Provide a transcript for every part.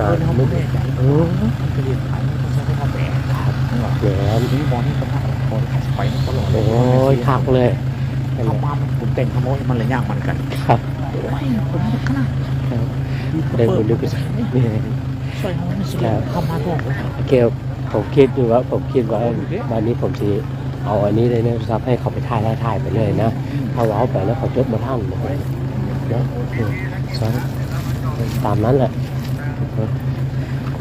นะเพิ่นเขาไม่แน่ใจเออมันจะเรียนไปมันจะไม่ทำแบบครับนี่หว่าแหวนทีนี้มองนี่ก็น่าพอไปมันตลอดเลโอ้ยคักเลยเข้ามามันผมแต่งขโมยมันเลยยากมันกัน ครับโอ้ยผมขนาดได้บุญด้วยกุศลนี่ช่วยเขาไม่เสียเข้ามาท่วงเลยเกลผมคิดอยู่ว่าผมคิดว่าวันนี้ผมจะเอาอันนี้เลยนะครับให้เขาไปถ่ายแล้วถ่ายไปเลยนะถ้าเว้าไปแล้วเขาจดมาท่านนะเนาะเออใช่ตามนั้นแหละ เ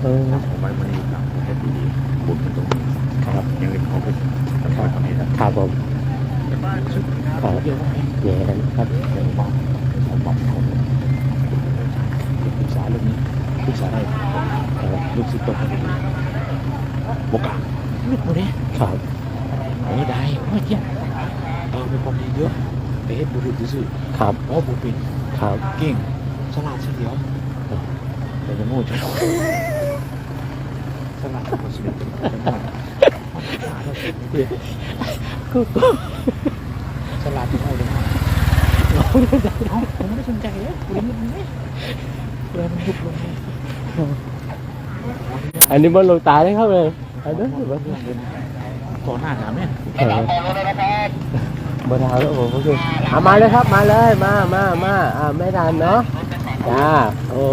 ออผมไว้มันอยู่กับแค่ดีบุญตรงนี้ครับยังไงเขาไปทำการทำนี้นะครับผมครับเยอะแยครับเดี๋ยวบอกผมบอกเขาปรึกษาเรื่องนี้ปรึกษาได้ลูกศิษย์ตกกันบกาลูกคนนี้ครับเออได้เมื่อกี้เออมีความดีเยอะไปเฮ็ดบุรุษซื่อครับๆเพราะบุญเป็นครับเก่งฉลาดเสียเดียว แต่จะโง่จังฉลาดกว่าชีวิตจะโง่ฉลาดจะโง่เลยนะเอ้าผมไม่ได้สนใจเลยกูเล่นมันไม่เวลามันยุบลงอันนี้มันลงตาได้ครับเลยอันนั้นก่อนหน้าถามเนี่ยเออมาทานแล้วผมก็คือมาเลยครับมาเลยมามามาอ่าไม่ทานเนาะจ้าโอ้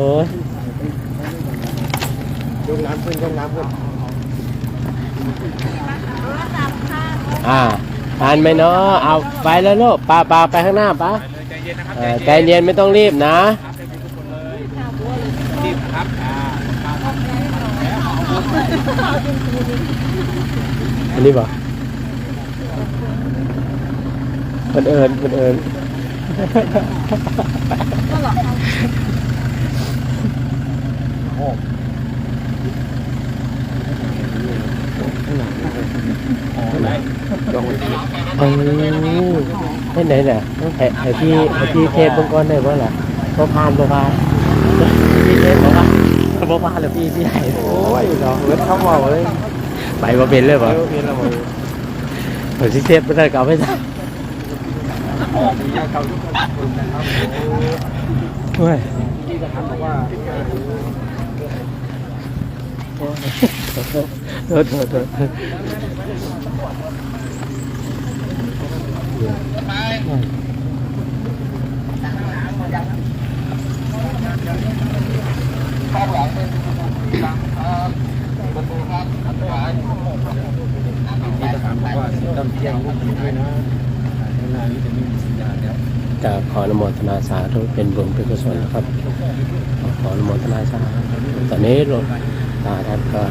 ยยกน้ำขึ้นยกน้ำขึ้นอ่าทานไหมเนาะเอาไปแล้วลูกปาปาไปข้างหน้าปะใจเย็นนะครับเออใจเย็นไม่ต้องรีบนะรีบครับอ่าอันนี้บอกคนเอิญคนเอิญ โอ้ ไหนลองไปที เออ ให้ไหนน่ะให้ให้พี่ให้พี่เทปเบงก้อนได้บ่ล่ะบ่ผ่านบ่ผ่านพี่เทปบ่ผ่านบ่ผ่านแล้วพี่พี่ให้โอ้ยเนาะเวทเขาบอกเลยไปบ่เป็นเลยบ่เป็นแล้วมั้งผมสิเทปบ่ได้ก็เอาไม่ได้ยาเก่าทุกคนนะครับเฮ้ยที่จะถามบอกว่าโทษโทษโทษที่ จะถามบอกว่าต้นเที่ยงลูกอยู่ด้วยนะข้งหน้านี้จะมีสัญญาณแล้วกราบขออนุโมทนาสาธุเป็นบุญเป็นกุศลนะครับ ขออนุโมทนาสาธุตอนนี้หลวงตาท่านก็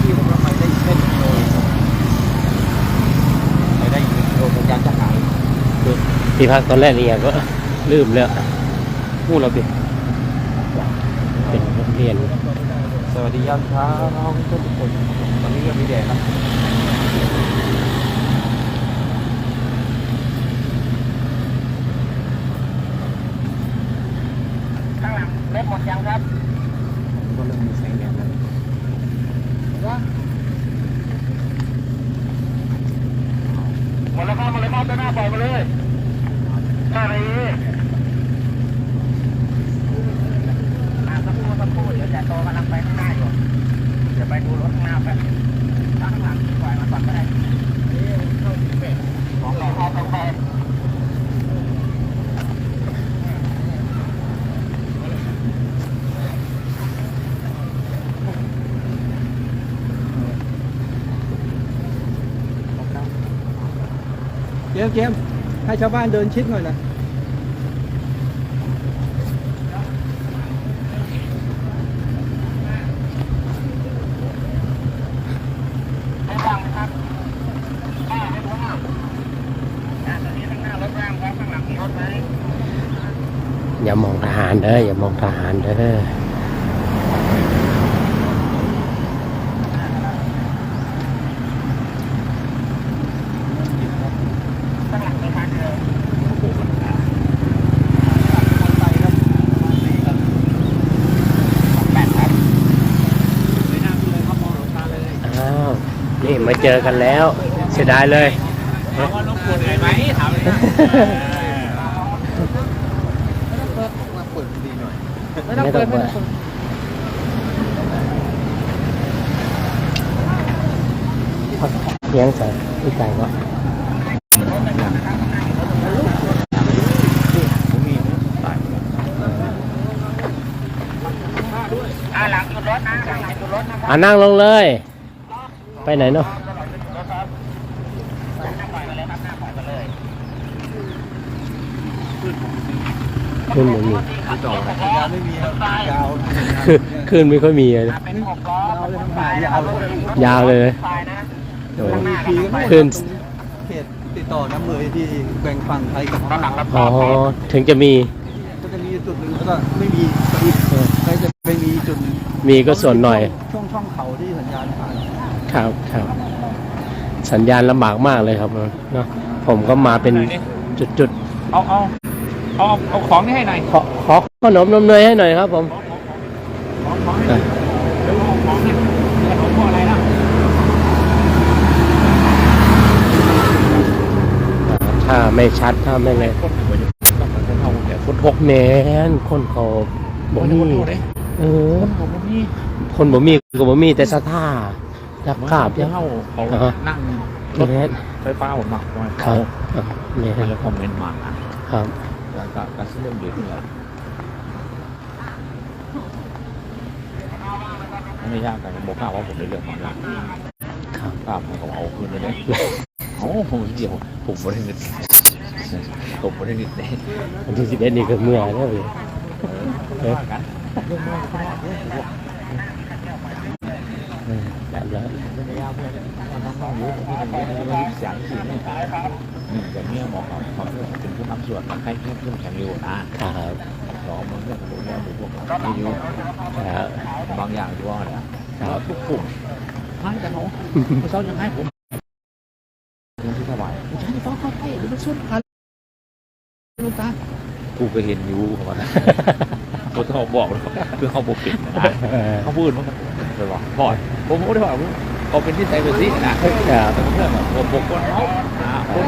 ที่ผมรับไปได้เส้นเลยไปได้ยินโดนสัญญาณจะหาย ที่พักตอนแรกนี่ก็ลืมแล้วพูดเราเป็นเป็นบทเรียน สวัสดียามเช้าทุกคนตอนนี้ยังมีแดดนะข้างหลังเล็บหมดยังครับก็เริ่มมีแสงแดดแล้วหมดแล้วครับหมดแล้วครับด้านหน้าปล่อยมาเลยหน้าไหนอ่าสักครู่สักครู่เดี๋ยวจะโตกำลังไปข้างหน้าอยู่เดี๋ยวไปดูรถข้างหน้าไปข้างหลังปล่อยมาก่อนก็ได้สองแปดห้าสองแปด เจมส์เจมให้ชาวบ้านเดินชิดหน่อยนะไม่ว่างนะครับอ่ไม่ว่างอ่าตอนนี้ข้างหน้ารถว่างครับข้างหลังมีรถไหมอย่ามองทหารเด้ออย่ามองทหารเด้อ มาเจอกันแล้ว เสียดายเลย ถามวารบกวนได้ไหมถามเลยนะมาเปิดดีหน่อย ไม่ต้องเปิดไม่ต้องเปิดเลี้ยงใส่อีกไก่เนาะอ่านั่งลงเลย ไปไหนเนาะหน้าปล่อยมาเลยครับหน้าปล่อยมาเลยขึ้นไม่มีที่ต่อนะยาวไม่มีครับยาวขึ้นขึ้นไม่ค่อยมีเลยเป็นหกล้อรถไฟนะครับรถยาวเลยไฟนะโอ้ยปีก็ขึ้นเขตติดต่อน้ำเลยที่แบ่งฝั่งไทยกับพม่าอ๋อถึงจะมีก็จะมีจุดหนึ่งแล้วก็ไม่มีใครจะไม่มีจุดหนึ่งมีก็ส่วนหน่อย ช่วงช่องเขาที่สัญญาณผ่าน ครับครับสัญญาณลำบากมากเลยครับเนาะผมก็มาเป็นจุดเอาเอาเอาเอาของนี่ให้หน่อยๆขอขอขนมนมเนยให้หน่อยครับ ผมของของให้หน่อยเดี๋ยวเอาของเนี่ยขนมพวกอะไรนะถ้าไม่ชัดถ้าไม่เลยคนหัวจะต้องเหมือนคนเท่าแต่คนพกแมนคนเขาบ่คนมีคนเท่าเลยเออคนผมนี่คนบ่มีก็บ่มีแต่สะท่าจั บกราบเท่ายังเขาอ่าฮะ นั่งรถแมนไฟฟ้าผมหนักหน่อยครัเขาบอะแมนแล้วคอมเมนต์มานะครับ แล้วก็การเรื่องเดือดเนี่ยไม่ยากกันบอกข้าว่าผมได้เรื่องของหลักครับภาพมันก็เอาคืนเลยเนี่ยโอ้ผมเดียวผมไม่ได้เงินผมไม่ได้เงินเลยวันที่สิบเอ็ดนี่ก็เมื่อแล้วเลยเออกันเรื่องน้อยก็ได้เรื่องพวกเออ แล้วองยาวเพื่อนมันต้องต้องรู้ที่มันเป็นเรื่องเสียงสิ่งนี้หนึ่งองขอกเป็นผู้นำส่วนใครแค่เพื่อนแข่งอยู่นะครับสองมันเรื่องของเรื่องพวกไม่อยู่บางอย่างด้วยนะครับทุกกลุ่มให้กันเนาะเขาเศร้ายังให้ผมยังที่ถวายใช่ฟ้าเขาให้หรือมันสุดพันลูกตากูก็เห็นอยู่ขาว่านเขาต้องบอกเลยคือเขาบอกปิดนะเขาพูดว่าไปบอกพอด ผมก็ได้บอกว่าเขาเป็นที่ใจเป็นสินะครับแต่เพื่อนแบบผมคนเขาคน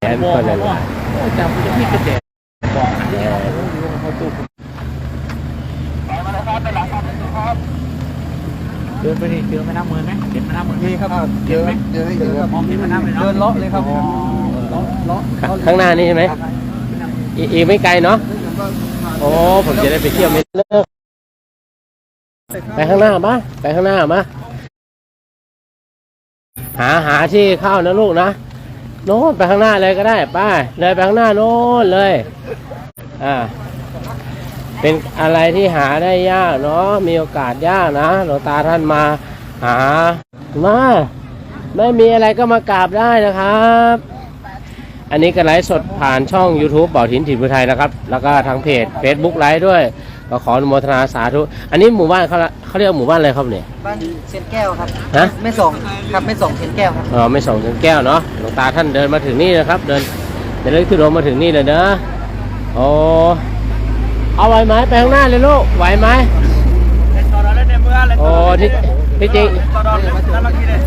แมนคนละลายจำจะไม่กระเด็นบอกอันนี้เขาตู้เดินไปนี่เจอแม่น้ำเมือไหมเห็นแม่น้ำเมืองมีครับเยอะเยอเยอมองเห็นแม่น้ำเลยเนาะเดินเลาะเลยครับเลาะเลาะข้างหน้านี่ใช่ไหมอีกไม่ไกลเนาะโอ้ผมจะได้ไปเที่ยวไม่เลิกไปข้างหน้ามาไปข้างหน้ามา หาหาที่เข้านะลูกนะโน้นไปข้างหน้าเลยก็ได้ไป้าเลยไปข้างหน้าโน้นเลยอ่าเป็นอะไรที่หาได้ยากเนาะมีโอกาสยากนะหลวงตาท่านมาหามาไม่มีอะไรก็มากราบได้นะครับ อันนี้ก็ไลฟ์สดผ่านช่อง YouTube บ่อถิ่นถิ่นพุไทยนะครับ แล้วก็ทางเพจ Facebook ไลฟ์ด้วย ก็ขออนุโมทนาสาธุ อันนี้หมู่บ้านเขาละเขาเรียกหมู่บ้านอะไรครับเนี่ย บ้านเซนแก้วครับฮะ ไม่ส่งครับไม่ส่งเซนแก้วครับ อ๋อไม่ส่งถึงแก้วเนาะหลวงตาท่านเดินมาถึงนี่นะครับ เดินเดินเลยขึ้นรถมาถึงนี่เลยเนอะโอ้เอาไหวไหมไปข้างหน้าเลยลูกไหวไหมตอนเราเล่นในเมืองเลยโอ้ที่ที่จริงตอนเราเล่นแล้วเมื่อกี้เลย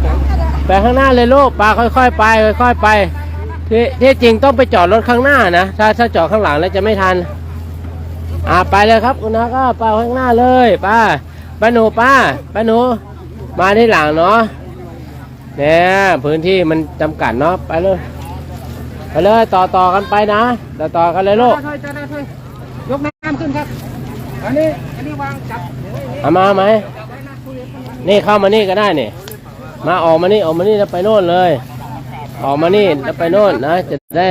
ไปข้างหน้าเลยลูกปาค่อยๆ ไปค่อยๆไป ที่ที่จริงต้องไปจอดรถข้างหน้านะ ถ้าถ้าจอดข้างหลังแล้วจะไม่ทัน อ่าไปเลยครับคุณนาก็ไปข้างหน้าเลยป้าป้าหนูป้าป้าหนูมาที่หลังเนาะเนี่ยพื้นที่มันจำกัดเนาะไปเลยไปเลยต่อต่อกันไปนะต่อต่อกันเลยลูกช่วยช่วยช่วยยกน้ำขึ้นครับอันนี้อันนี้วางจับเอามาไหมนี่เข้ามานี่ก็ได้นี่มาออกมานี่ออกมานี่แล้วไปโน่นเลย ออกมานี่แล้วไปโน่นนะ จะได้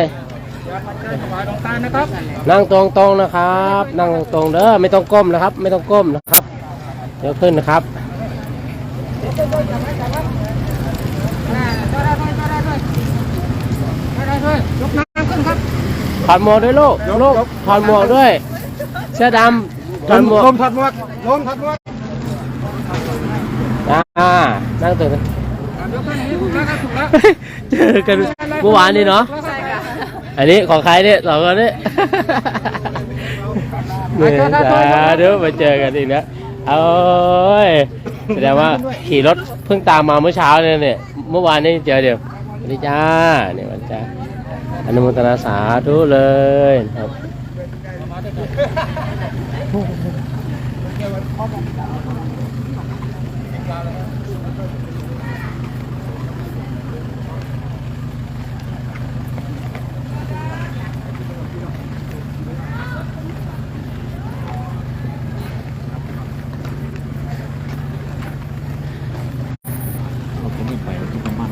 ถวายหลวงตานะครับ นั่งตรงตรงๆนะครับนั่งตรงๆเด้อไม่ต้องก้มนะครับ ไม่ต้องก้มนะครับ เดี๋ยวขึ้นนะครับอ่าช่วยได้ช่วยได้ช่วยช่วยได้ช่วยยกน้ำขึ้นครับถอดหมวกด้วยลูกลูกถอดหมวกด้วย เสื้อดำถอดหมวกลมถัดหมวกลมถัดหมวกอ่านั่งตร เจอกันเมื่อวานนี้เนาะใช่ค่ะอันนี้ของใครเนี่ยสองคนนี้เนี่ยจ้าเดี๋ยวมาเจอกันอีกนะเอ้ยแสดงว่าขี่รถเพิ่งตามมาเมื่อเช้าเนี่ยเนี่ยเมื่อวานนี้เจอเดี๋ยวสวัสดีจ้าเนี่ยวันจ้าอนุโมทนาสาธุเลยนะครับ เราคงไม่ไปเราที่น้ำมัน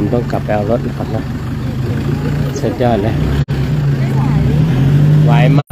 ผมต้องกลับไปเอารถนะครับนะสุดยอดเลยไหวไหม